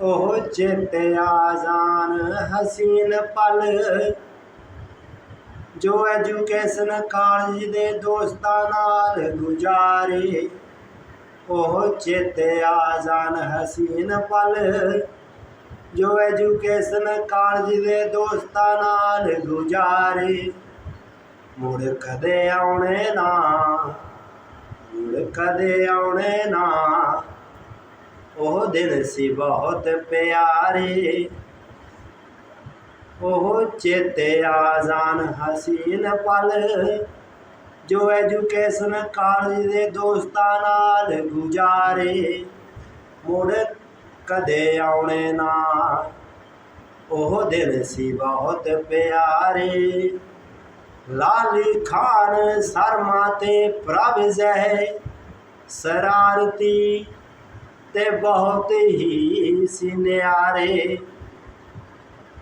ਉਹ ਚਿੱਤ ਆਜ਼ਾਨ ਹਸੀਨ ਪਲ। ਜੋ ਐਜੂਕੇਸ਼ਨ ਕਾਲਜ ਦੇ ਦੋਸਤਾਂ ਨਾਲ ਗੁਜ਼ਾਰੇ, ਉਹ ਚਿੱਤ ਆਜ਼ਾਨ ਹਸੀਨ ਪਲ। ਜੋ ਐਜੂਕੇਸ਼ਨ ਕਾਲਜ ਦੇ ਦੋਸਤਾਂ ਨਾਲ ਗੁਜ਼ਾਰੇ, ਮੁੜ ਕਦੇ ਆਉਣੇ ਨਾ, ਮੁੜ ਕਦੇ ਆਉਣੇ ਨਾ। ਉਹ ਦਿਨ ਸੀ ਬਹੁਤ ਪਿਆਰੇ। ਉਹ ਚੇਤੇ ਆਜ਼ਾਨ ਹਸੀਨ ਪਲ, ਜੋ ਐਜੂਕੇਸ਼ਨ ਕਾਲਜ ਦੇ ਦੋਸਤਾਂ ਨਾਲ ਗੁਜ਼ਾਰੇ। ਮੁੜ ਕਦੇ ਆਉਣੇ ਨਾ। ਉਹ ਦਿਨ ਸੀ ਬਹੁਤ ਪਿਆਰੇ। ਲਾਲੀ ਖਾਨ, ਸਰਮਾ ਤੇ ਪ੍ਰਭ ਜ਼ਹਿ ਸਰਾਰਤੀ ਤੇ ਬਹੁਤ ਹੀ ਸਿਨਿਆਰੇ।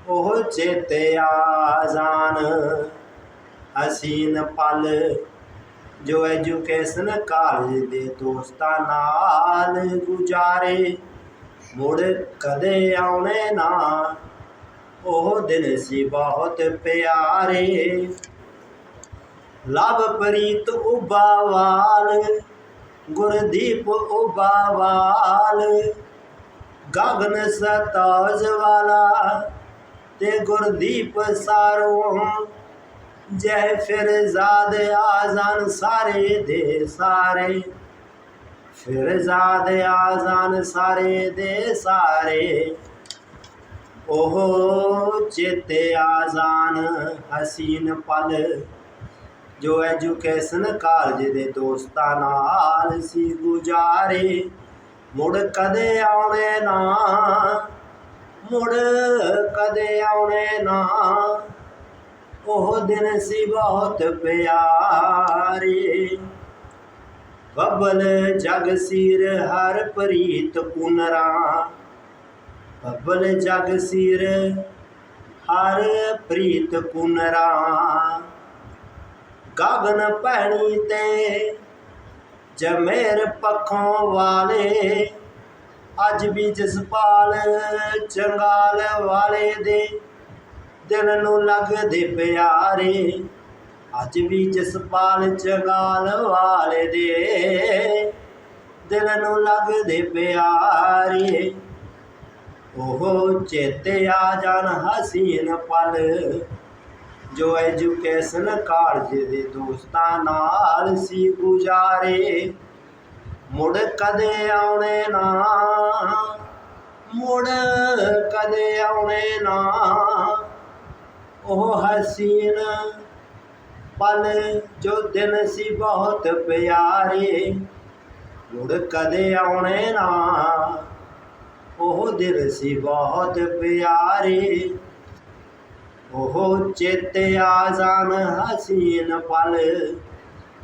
ਉਹ ਚੇਤੇ ਆਜ਼ਾਨ ਹਸੀਨ ਪਲ, ਜੋ ਐਜੂਕੇਸ਼ਨ ਕਾਲਜ ਦੇ ਦੋਸਤਾਂ ਨਾਲ ਗੁਜ਼ਾਰੇ। ਮੁੜ ਕਦੇ ਆਉਣੇ ਨਾ, ਉਹ ਦਿਨ ਸੀ ਬਹੁਤ ਪਿਆਰੇ। ਲਵ ਪ੍ਰੀਤ ਉਬਾਵਾਲ ਗੁਰਦੀਪ ਉਬਾਵਾਲ ਗਗਨ ਸਤਾਜ ਵਾਲਾ, ਤੇ ਗੁਰਦੀਪ ਸਾਰੋਂ, ਜੈ ਫਿਰਜ਼ਾਦ ਆਜ਼ਾਨ ਸਾਰੇ ਦੇ ਸਾਰੇ। ਫਿਰਜ਼ਾਦ ਆਜ਼ਾਨ ਸਾਰੇ ਦੇ ਸਾਰੇ। ਉਹ ਚੇਤੇ ਆਜ਼ਾਨ ਹਸੀਨ ਪਲ ਜੋ ਐਜੂਕੇਸ਼ਨ ਕਾਲਜ ਦੇ ਦੋਸਤਾਂ ਨਾਲ ਸੀ ਗੁਜ਼ਾਰੇ, ਮੁੜ ਕਦੇ ਆਉਣੇ ਨਾ, ਮੁੜ ਕਦੇ ਆਉਣੇ ਨਾ। ਉਹ ਦਿਨ ਸੀ ਬਹੁਤ ਪਿਆਰੇ, ਬੱਬਲ ਜਗ ਸਿਰ ਹਰ ਪ੍ਰੀਤ ਪੁਨਰਾ। ਬੱਬਲ ਜਗ ਸਿਰ ਹਰ ਪ੍ਰੀਤ ਪੁਨਰਾ। ਗਗਨ ਭੈਣੀ ਤੇ, ਜਮੇਰ ਪੱਖੋਂ ਵਾਲੇ। ਅੱਜ ਵੀ ਜਸਪਾਲ ਚੰਗਾਲ ਵਾਲੇ ਦੇ, ਦਿਲ ਨੂੰ ਲੱਗਦੇ ਪਿਆਰੇ। ਅੱਜ ਵੀ ਜਸਪਾਲ ਚੰਗਾਲ ਵਾਲੇ ਦੇ, ਦਿਲ ਨੂੰ ਲੱਗਦੇ ਪਿਆਰੇ। ਉਹ ਚੇਤੇ ਆ ਜਾਣ ਹਸੀਨ ਪਲ ਜੋ ਐਜੂਕੇਸ਼ਨ ਕਾਲਜ ਦੇ ਦੋਸਤਾਂ ਨਾਲ ਸੀ ਗੁਜ਼ਾਰੇ, ਮੁੜ ਕਦੇ ਆਉਣੇ ਨਾ, ਮੁੜ ਕਦੇ ਆਉਣੇ ਨਾ। ਉਹ ਹਸੀਨ ਪਲ ਜੋ ਦਿਨ ਸੀ ਬਹੁਤ ਪਿਆਰੇ, ਮੁੜ ਕਦੇ ਆਉਣੇ ਨਾ। ਉਹ ਦਿਨ ਸੀ ਬਹੁਤ ਪਿਆਰੇ। ਉਹ ਚੇਤੇ ਆਜ਼ਾਨ ਹਸੀਨ ਪਲ,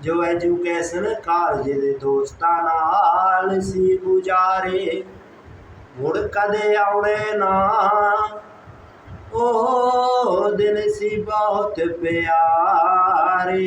ਜੋ ਐਜੂਕੇਸ਼ਨ ਕਾਲਜ ਦੇ ਦੋਸਤਾਂ ਨਾਲ ਸੀ ਗੁਜ਼ਾਰੇ। ਮੁੜ ਕਦੇ ਆਉਣੇ ਨਾ, ਉਹ ਦਿਨ ਸੀ ਬਹੁਤ ਪਿਆਰੇ।